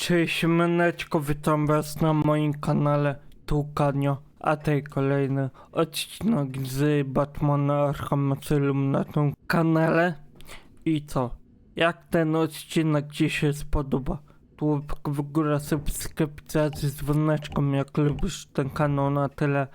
Cześć Meneczko, witam was na moim kanale Tukanio, a tej kolejny odcinek z Batmana Arkham Asylum na tym kanale. I co? Jak ten odcinek ci się spodoba? Łapka w górę, subskrypcja z dzwoneczką, jak lubisz ten kanał na tyle,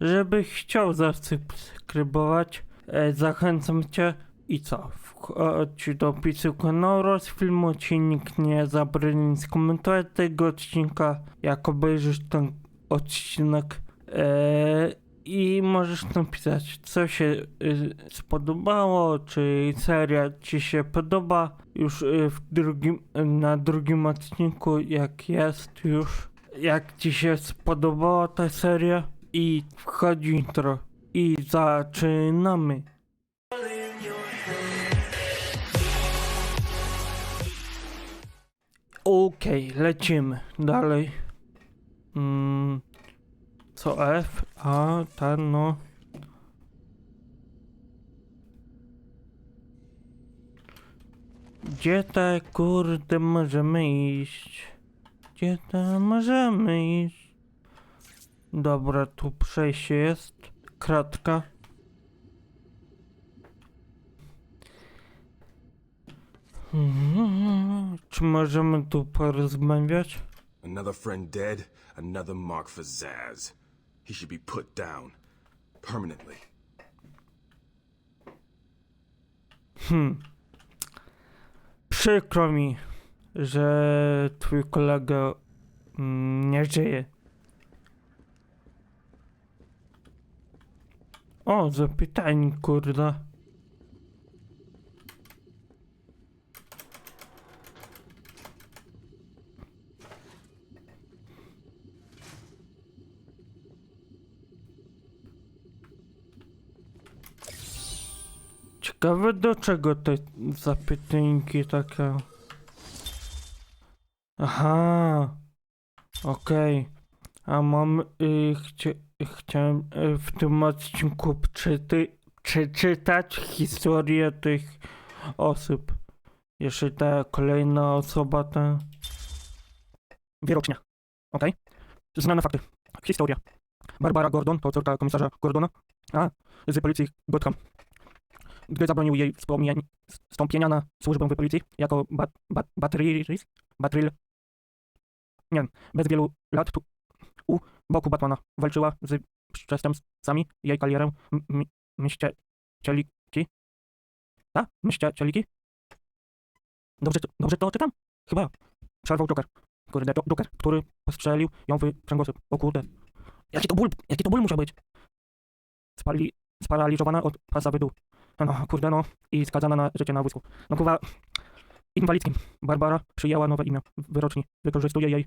żebyś chciał zasubskrybować. E, zachęcam cię i co? Wchodź do opisu kanału oraz filmu, ci nikt nie zabroni skomentować tego odcinka, jak obejrzysz ten odcinek. E, I możesz napisać, co się y, spodobało, czy seria ci się podoba. Już y, w drugim, na drugim odcinku, jak jest już, jak ci się spodobała ta seria. I wchodzi intro. I zaczynamy. Okej, lecimy dalej. Mm, co F? A, ten no. Gdzie te kurde możemy iść? Gdzie te możemy iść? Dobra, tu przejście jest. Kratka. Mhm. Czy możemy tu porozmawiać? Another friend dead, another mark for Zaz. He should be put down. Permanently. Przykro mi, że twój kolega mm, nie żyje. O, zapytanie, kurda. Ciekawe do czego te zapytańki takie. Aha. Okej. A mam y, chcia, chciałem y, w tym odcinku przeczy, przeczytać historię tych osób. Jeszcze ta kolejna osoba ta. Wierocznia. Okej. Znane fakty. Historia. Barbara Gordon to córka komisarza Gordona. A z policji Gotham gdy zabronił jej wstąpienia na służbę w policji jako bat, bat, batrilis, batril, nie bez wielu lat tu, u boku Batmana walczyła z przestępcami, jej karierę m- m- mścicieliki, tak? Mścicieliki? Dobrze, dobrze to czytam? Chyba. Przerwał Joker. Kurde, Jo- Joker, który postrzelił ją w kręgosłup. O kurde. Jaki to ból, jaki to ból musiał być? Spali, sparaliżowana od pasa w. No, kurde, no. I skazana na życie na wózku. No, kurwa, inwalidzkim. Barbara przyjęła nowe imię w wyroczni. Wykorzystuje jej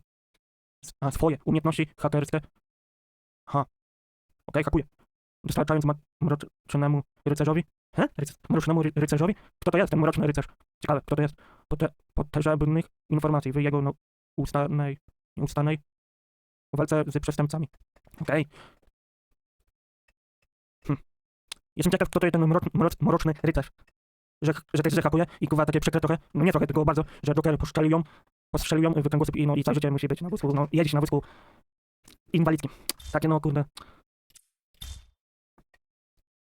a, swoje umiejętności hakerskie. Ha. Okej, hakuje. Dostarczając ma- mrocznemu rycerzowi. He? Ryc mrocznemu ry rycerzowi? Kto to jest ten mroczny rycerz? Ciekawe, kto to jest? Pote podejrzanych informacji w jego no, ustanej, nieustanej walce z przestępcami. Okej. Jestem ciekaw, kto to jest ten mrocz, mrocz, mroczny rycerz. Że, że też hakuje i kuwa takie przykre trochę, no nie trochę, tylko bardzo, że Joker postrzelił ją, postrzelił ją w kręgosłup i no i całe życie musi być na wózku, no jeździć na wózku inwalidzkim. Takie no kurde.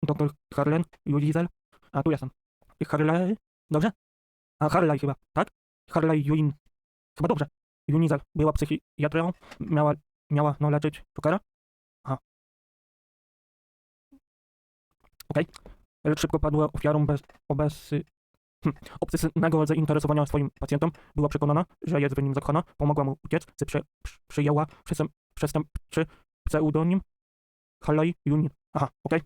Doktor Harlen, Julizel, a tu jestem. Harley, dobrze? A Harley chyba, tak? Harley Juin, chyba dobrze. Junizel była psychiatrą, miała, miała no leczyć Jokera. Lecz szybko padła ofiarą bez, obesy, hm, obsesyjnego zainteresowania swoim pacjentem. Była przekonana, że jest w nim zakochana, pomogła mu uciec, prze, przy- przyjęła przestęp, przestępczy pseudonim Halei Junin. Aha, okej.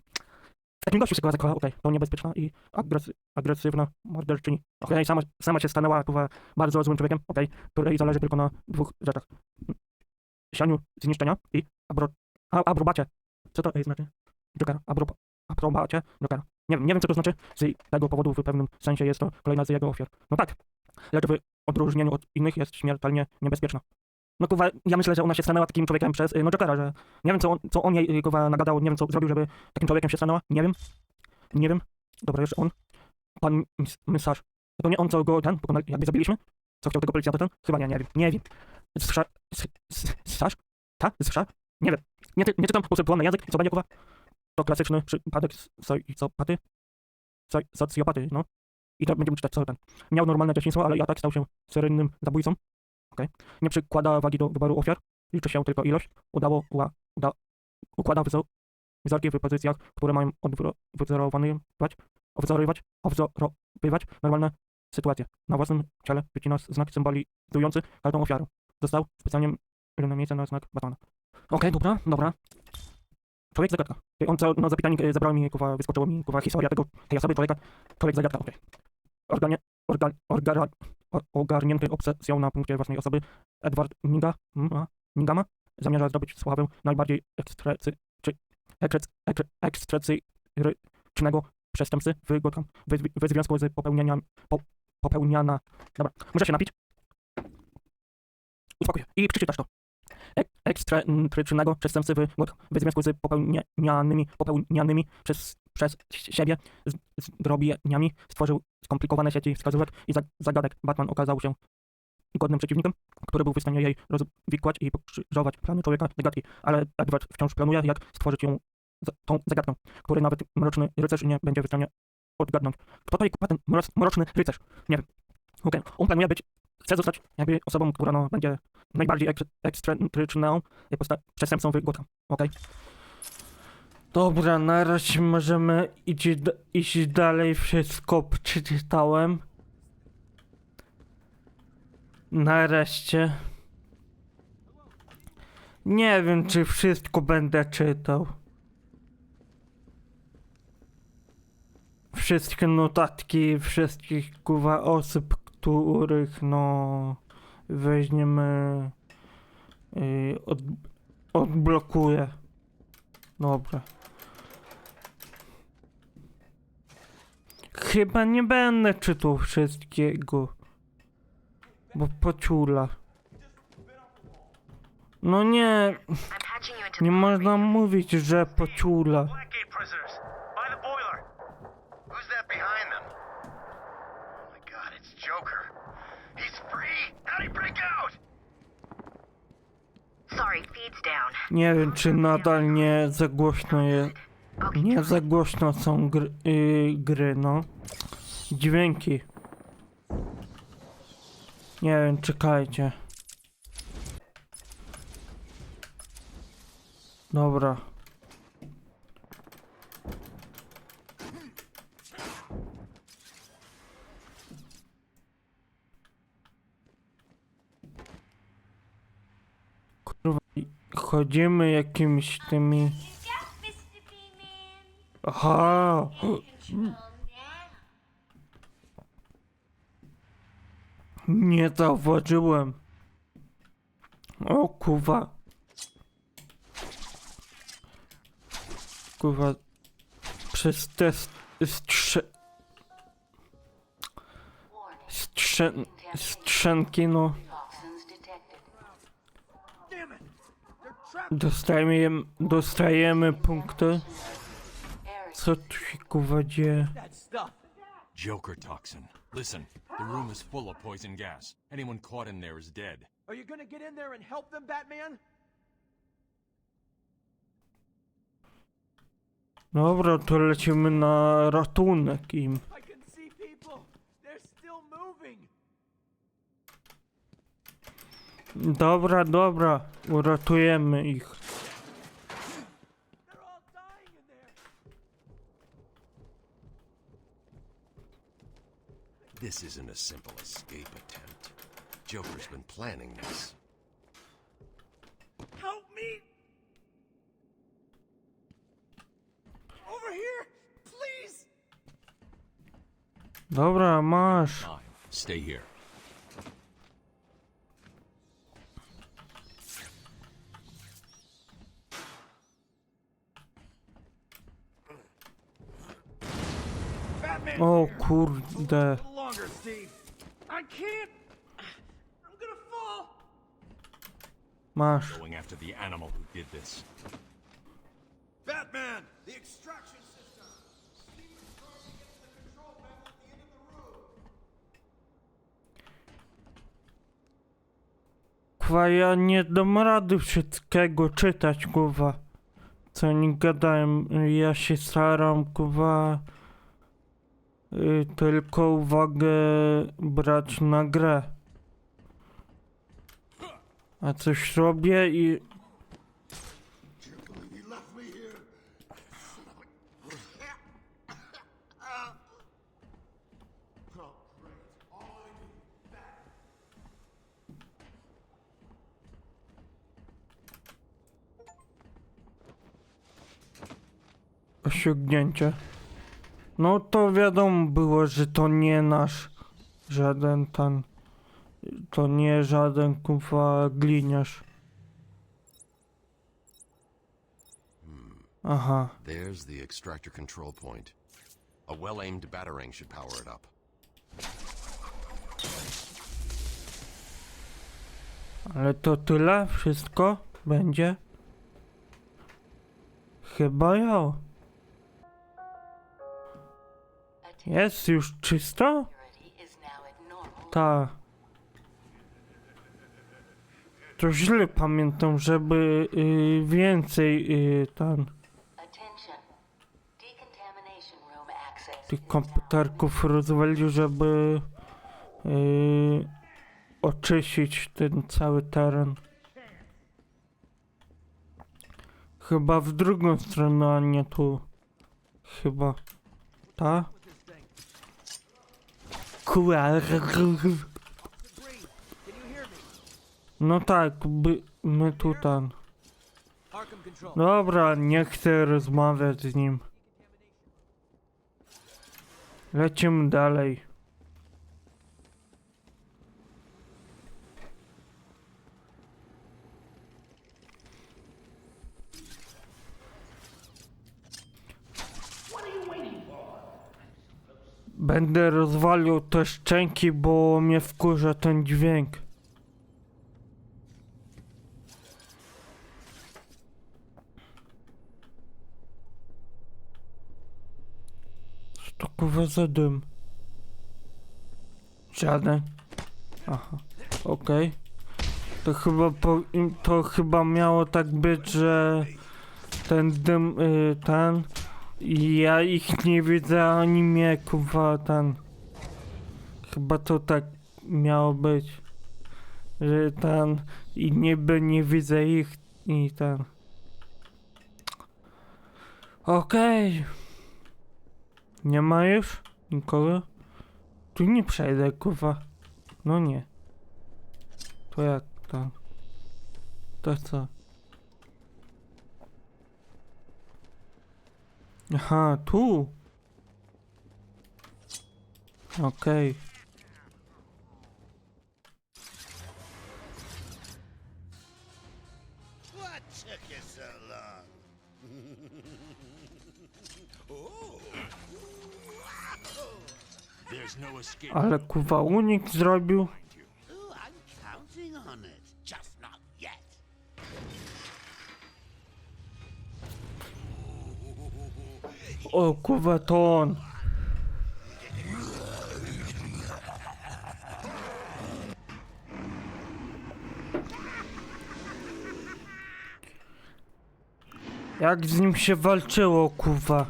W takim gościu się zakochała, okej, to niebezpieczna i agresy, agresywna morderczyni. Okej, sama, sama się stanęła kurwa, bardzo złym człowiekiem, okej, której zależy tylko na dwóch rzeczach. Sianiu zniszczenia i abro, a, abrobacie. Co to znaczy? Joker, abro, aprobacie Jokera. Nie, nie wiem, co to znaczy. Z tego powodu w pewnym sensie jest to kolejna z jego ofiar. No tak, lecz w odróżnieniu od innych jest śmiertelnie niebezpieczna. No kurwa, ja myślę, że ona się stanęła takim człowiekiem przez y, no Jokera, że nie wiem, co on, co on jej y, kurwa nagadał, nie wiem, co zrobił, żeby takim człowiekiem się stanęła. Nie wiem. Nie wiem. Dobra, jeszcze on. Pan misarz. To nie on, co go ten, pokonali, jakby zabiliśmy? co chciał tego policjanta ten? Chyba nie, nie wiem, nie wiem. Słysza... s- s- Słyszasz? Tak? Słysza? Nie wiem. Nie, ty- nie czytam, na język, co będzie, kuwa? To klasyczny przypadek socjopaty. Soc- Socjopaty, no. I to będziemy czytać co ten. Miał normalne dzieciństwo, ale i atak stał się seryjnym zabójcą. Okej. Nie przykłada wagi do wyboru ofiar. Liczy się tylko ilość. Udało, ła, uda, układa wzor, wzorki w pozycjach, które mają wyzorowywać, odwzorowywać, odwzorowywać normalne sytuacje. Na własnym ciele wycina znak symbolizujący każdą ofiarę. Został specjalnie miejsce na znak Batmana. Okej, dobra, dobra. Człowiek zagadka. On co, no zapytanie e, zabrał mi, kuwa, wyskoczyło mi, kuwa, historia tego, tej osoby, człowieka. Człowiek zagadka, okej. Organie, organ, ogarnięty obsesją na punkcie własnej osoby, Edward Niga, ma, Nigama zamierza zdobyć sławę najbardziej ekstrecy, czy ekstrec, ekstrecyrycznego przestępcy w Gotham, w, związku z popełnieniem, po, popełniana, dobra, muszę się napić. Uspokój się i przeczytasz to. Ek, ekstretrycznego przestępcy w Gotham, w związku z popełnianymi, popełnianymi przez, przez siebie zdrobieniami stworzył skomplikowane sieci wskazówek i za- zagadek. Batman okazał się godnym przeciwnikiem, który był w stanie jej rozwikłać i pokrzyżować plany człowieka zagadki, ale Edward wciąż planuje, jak stworzyć ją za, tą zagadkę, której nawet mroczny rycerz nie będzie w stanie odgadnąć. Kto to jest ten mroc, mroczny rycerz? Nie wiem. Okej, on planuje być, chce zostać jakby osobą, która no, będzie najbardziej ek, ekstretryczną e, posta- przestępcą w Gotham. Okej? Dobra, na razie możemy iść, iść dalej. Wszystko przeczytałem. Nareszcie. Nie wiem, czy wszystko będę czytał. Wszystkie notatki wszystkich kuwa osób, których no weźmiemy yy, od, odblokuję. Dobra. Chyba nie będę czytał wszystkiego. Bo pociula. No nie, nie można mówić, że pociula. Blackgate prisoners, by the boiler. Who's that behind them? Oh my god, it's Joker. He's free! How'd he break out? Sorry, feed's down. Nie wiem, czy nadal nie za głośno jest. Nie za głośno są gry, yy, gry no. Dźwięki. Nie wiem, czekajcie. Dobra. Kurwa, chodzimy jakimiś tymi... Aha! Nie zauważyłem. O kuwa. Kuwa. Przez te strze... Strze... Strzęki no. Dostajemy, dostajemy punkty. Co tu się kuwa dzieje? Joker toxin. Listen, the room is full of poison gas. Anyone caught in there is dead. Are you gonna get in there and help them, Batman? Dobra, to lecimy na ratunek im. Dobra, dobra, uratujemy ich. This isn't a simple escape attempt. Joker's been planning this. Help me! Over here, please! Dobra, masz. Stay here. The end of the room. Kurwa, ja nie dam rady wszystkiego czytać, kurwa. Co oni gadają. Ja się staram, kurwa. Y, tylko uwagę brać na grę. A coś robię i... Osiągnięcie. No to wiadomo było, że to nie nasz żaden ten. To nie żaden kufa gliniarz. Aha. There's the extractor control point. A well-aimed batarang should power it up. Ale to tyle? Wszystko? Będzie? Chyba ja. Jest już czysto? Tak. To źle pamiętam, żeby y, więcej y, access. tych komputerków rozwalił, żeby y, oczyścić ten cały teren. Chyba w drugą stronę, a nie tu. Chyba. Ta? Kurwa. No tak, by, my tu ten. Arkham Control. Dobra, nie chcę rozmawiać z nim. Lecimy dalej. Będę rozwalił te szczęki, bo mnie wkurza ten dźwięk. Co to za dym? Żaden. Aha, okej. To chyba po, to chyba miało tak być, że ten dym, y, ten ja ich nie widzę, a oni mnie kurwa ten. Chyba to tak miało być. Że ten i niby nie widzę ich i ten. Okej. Nie ma już nikogo? Tu nie przejdę, kurwa. No nie. To jak tam? To co? Aha, tu. Okej. There's no escape. Ale kurwa unik zrobił. O kurwa to on. Jak z nim się walczyło, kurwa.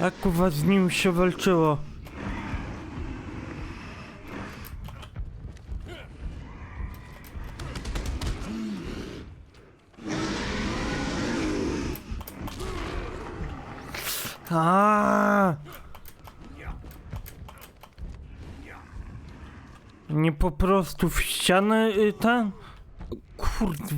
Jak kurwa z nim się walczyło? Po prostu w ścianę y, ten? Kurde.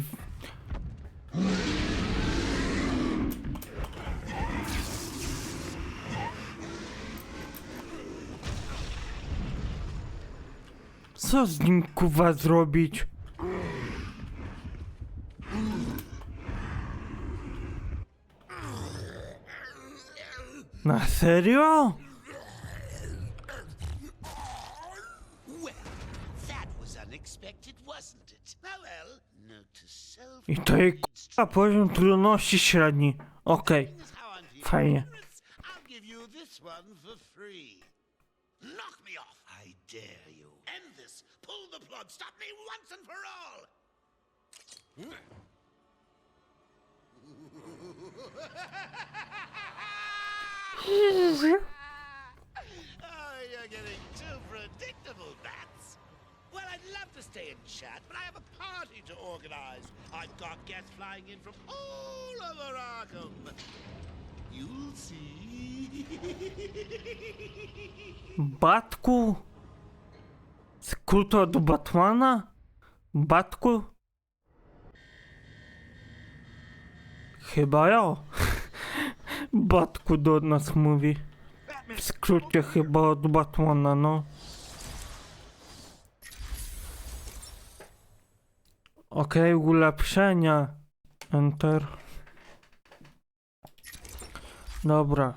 Co z nim kuwa zrobić? Na serio? I to jej It's A poziom trudności średni. Okej, fajnie. pirates, I'll give you this one for free. Knock me off, I dare you. End this. Pull the plug. Stop me once and for all. Oh, you're getting stay and chat, but I have a party to organize. I've got guests flying in from all over Arkham. You'll see. Batku? Skrót od Batmana? Batku? Chyba ja. Batku do nas mówi. W skrócie chyba od Batmana, no. Okej, ulepszenia. Enter. Dobra.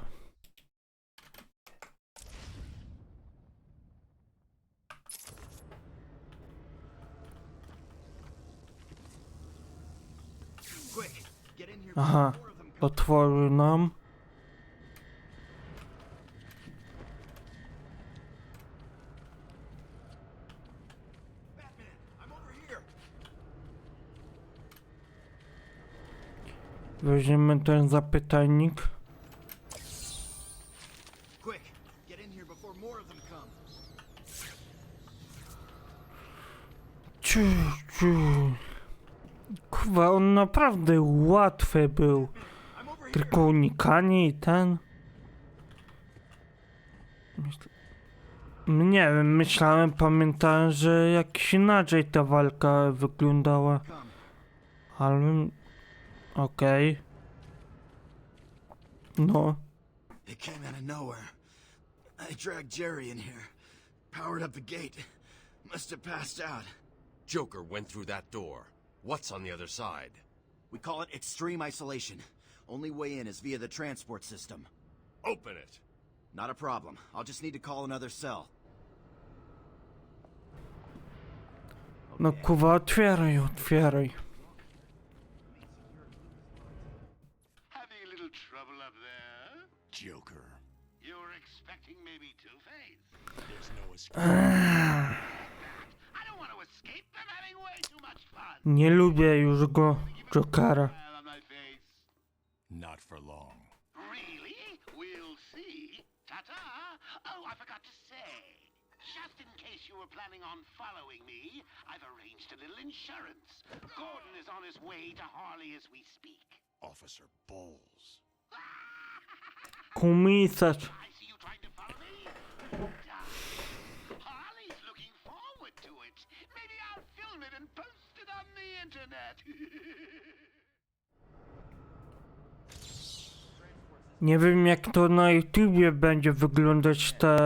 Aha, otworzy nam. Batman, I'm over here. Weźmiemy ten zapytajnik. Ciu, ciu. Kurwa, on naprawdę łatwy był. Tylko unikanie i ten. Nie wiem, myślałem, pamiętałem, że jakiś inaczej ta walka wyglądała. Ale... Okej. No. It came out of nowhere. I dragged Jerry in here, powered up the gate. Must have passed out. Joker went through that door. What's on the other side? We call it extreme isolation. Only way in is via the transport system. Open it! Not a problem. I'll just need to call another cell. No kurwa, otwieraj, otwieraj. Having a little trouble up there? Joker. You were expecting maybe Two-Face? There's no escape. I don't want to escape. I'm having way too much fun. Nie lubię już go, Jokera. Smile on my face. Not for long. Really? We'll see. Ta-ta! Oh, I forgot to say. Just in case you were planning on following me, I've arranged a little insurance. Gordon is on his way to Harley as we speak. Officer Bowles. Komisarz. Nie wiem jak to na YouTubie będzie wyglądać te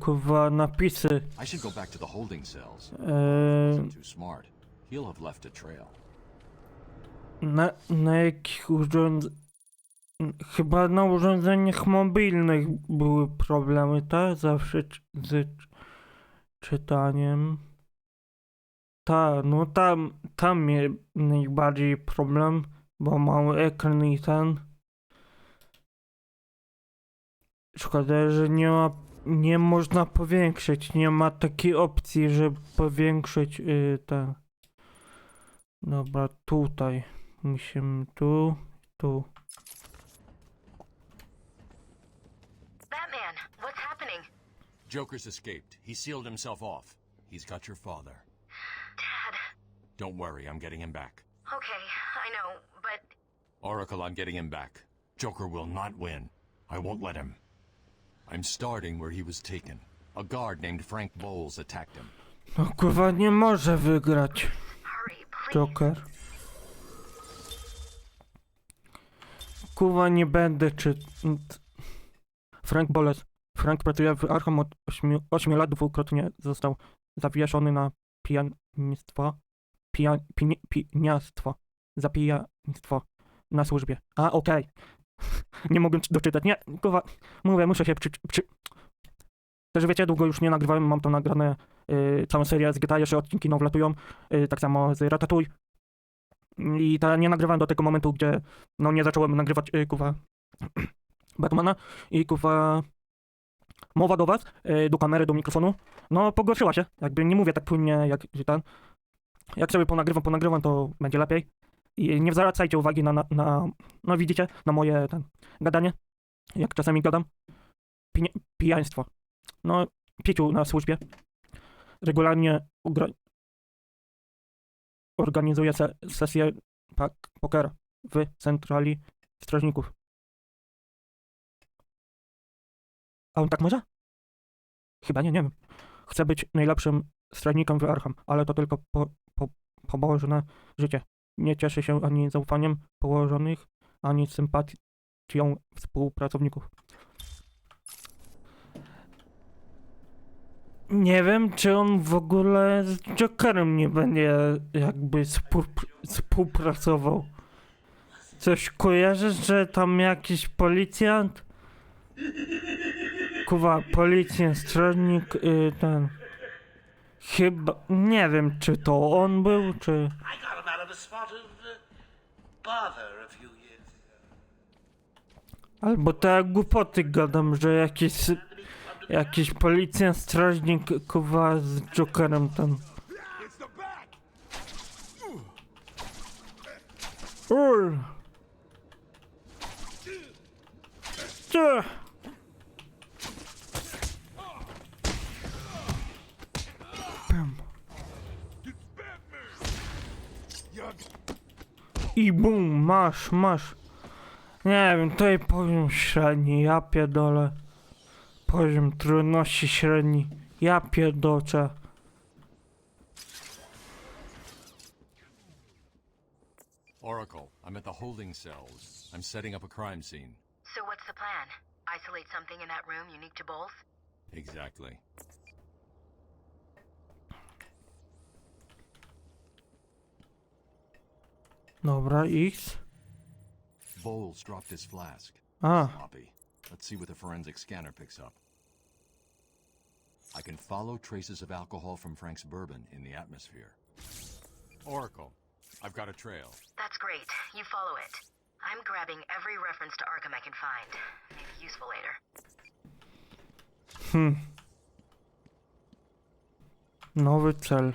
kurwa napisy. I should go back to the holding cells. Eee, Too smart. He'll have left a trail. na, na jakich urząd... Chyba na urządzeniach mobilnych były problemy, tak? Zawsze z czytaniem. Tak, no tam, tam mnie najbardziej problem, bo mały ekran i ten. Szkoda, że nie ma, nie można powiększyć, nie ma takiej opcji, żeby powiększyć y, ten. Dobra, tutaj. Musimy tu, tu. Joker's escaped. He sealed himself off. He's got your father. Dad. Don't worry, I'm getting him back. Okay, I know, but Oracle, I'm getting him back. Joker will not win. I won't let him. I'm starting where he was taken. A guard named Frank Bowles attacked him. No kurwa, nie może wygrać. Joker. Kurwa, nie będę czy... Frank Boles. Frank pracuje w Arkham od 8, 8 lat, dwukrotnie został zawieszony na pijanstwo. Pija, pini, piniastwo. Za pijaństwo na służbie. A, okej. nie mogłem doczytać. Nie, kurwa, mówię, muszę się przy... przy... Też wiecie, długo już nie nagrywałem, mam to nagrane y, całą serię z GTA, jeszcze odcinki nowe latują. Y, tak samo z Ratatouille. I ta nie nagrywałem do tego momentu, gdzie no nie zacząłem nagrywać y, kuwa Batmana i kuwa mowa do was, y, do kamery, do mikrofonu, no pogorszyła się. Jakby nie mówię tak płynnie jak ten. Jak sobie ponagrywam, ponagrywam, to będzie lepiej. I nie zwracajcie uwagi na, na, na no widzicie, na moje ten, gadanie, jak czasami gadam. Pinie, pijaństwo. No, piciu na służbie. Regularnie organizuję se- sesję pokera w centrali strażników. A on tak może? Chyba nie, nie wiem. Chcę być najlepszym strażnikiem w Arkham, ale to tylko po, po, pobożne życie. Nie cieszy się ani zaufaniem położonych, ani sympatią współpracowników. Nie wiem, czy on w ogóle z Jokerem nie będzie jakby współpr- współpracował. Coś kojarzysz, że tam jakiś policjant? Kuwa, policjant, strażnik, y, ten... Chyba, nie wiem, czy to on był, czy... I got him out of a spot of uh, bother a few years ago. Albo te głupoty gadam, że jakiś... Jakiś policjant, strażnik, kuwa, z Jokerem ten... Ur! Cie! I bum, masz, masz. Nie wiem, tutaj poziom średni, ja pierdolę. Poziom trudności średni, ja pierdoczę. Oracle, I'm at the holding cells. I'm setting up a crime scene. So what's the plan? Isolate something in that room unique to both? Exactly. Dobra, X. Bowles dropped his flask. A, Sloppy. Let's see what the forensic scanner picks up. I can follow traces of alcohol from Frank's bourbon in the atmosphere. Oracle, I've got a trail. That's great. You follow it. I'm grabbing every reference to Arkham I can find. Maybe useful later. hm. Nowy cel.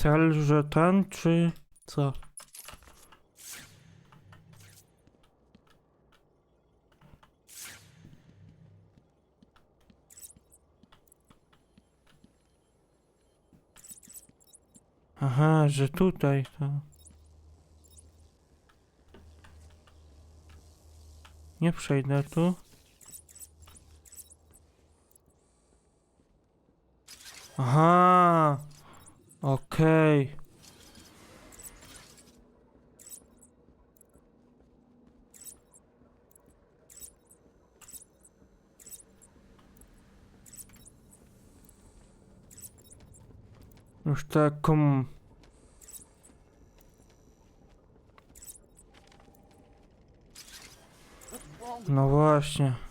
Cel, że ten, czy co? Aha, że tutaj to. Nie przejdę tu. Aha, okej. Już taką... No właśnie.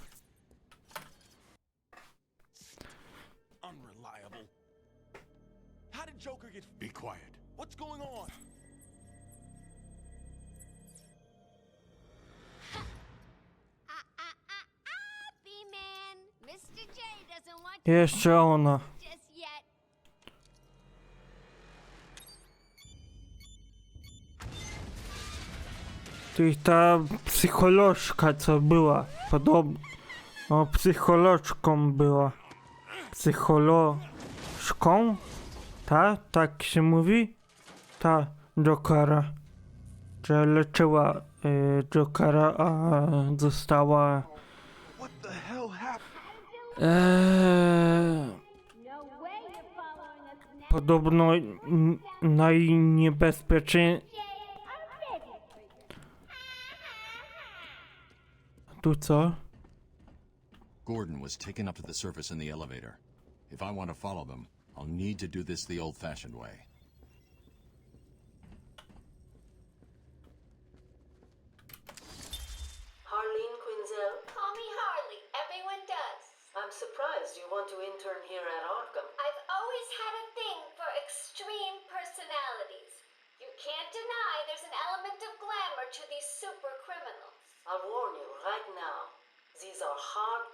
Jeszcze ona. yet. Ty ta psycholożka co była, podobno. No, psycholożką była. Psycholożką? Ta? Tak się mówi? Ta, Jokera. Że leczyła y, Jokera, a została... What the hell happened? Eee, No podobno najniebezpieczniej... Tu co? Gordon was taken up to the surface in the elevator. If I want to follow them, I'll need to do this the old fashioned way.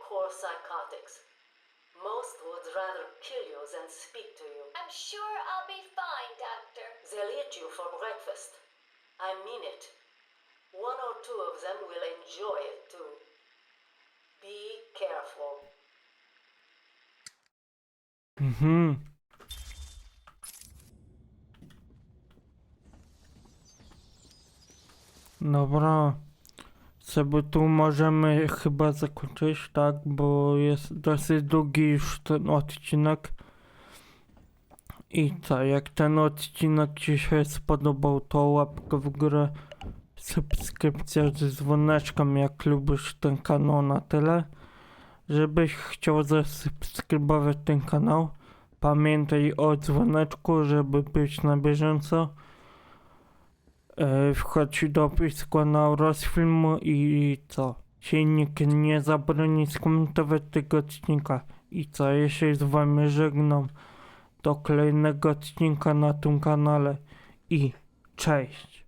Hardcore psychotics. Most would rather kill you than speak to you. I'm sure I'll be fine, Doctor. They'll eat you for breakfast. I mean it. One or two of them will enjoy it too. Be careful. Mm-hmm. Dobra. Sobie tu możemy chyba zakończyć, tak? Bo jest dosyć długi już ten odcinek. I co, jak ten odcinek Ci się spodobał, to łapkę w górę, subskrypcja z dzwoneczkiem, jak lubisz ten kanał na tyle. Żebyś chciał zasubskrybować ten kanał, pamiętaj o dzwoneczku, żeby być na bieżąco. E, wchodź do kanału rozfilmu i co? Silnik nie zabroni skomentować tego odcinka. I co? Ja się z wami żegnam do kolejnego odcinka na tym kanale i cześć.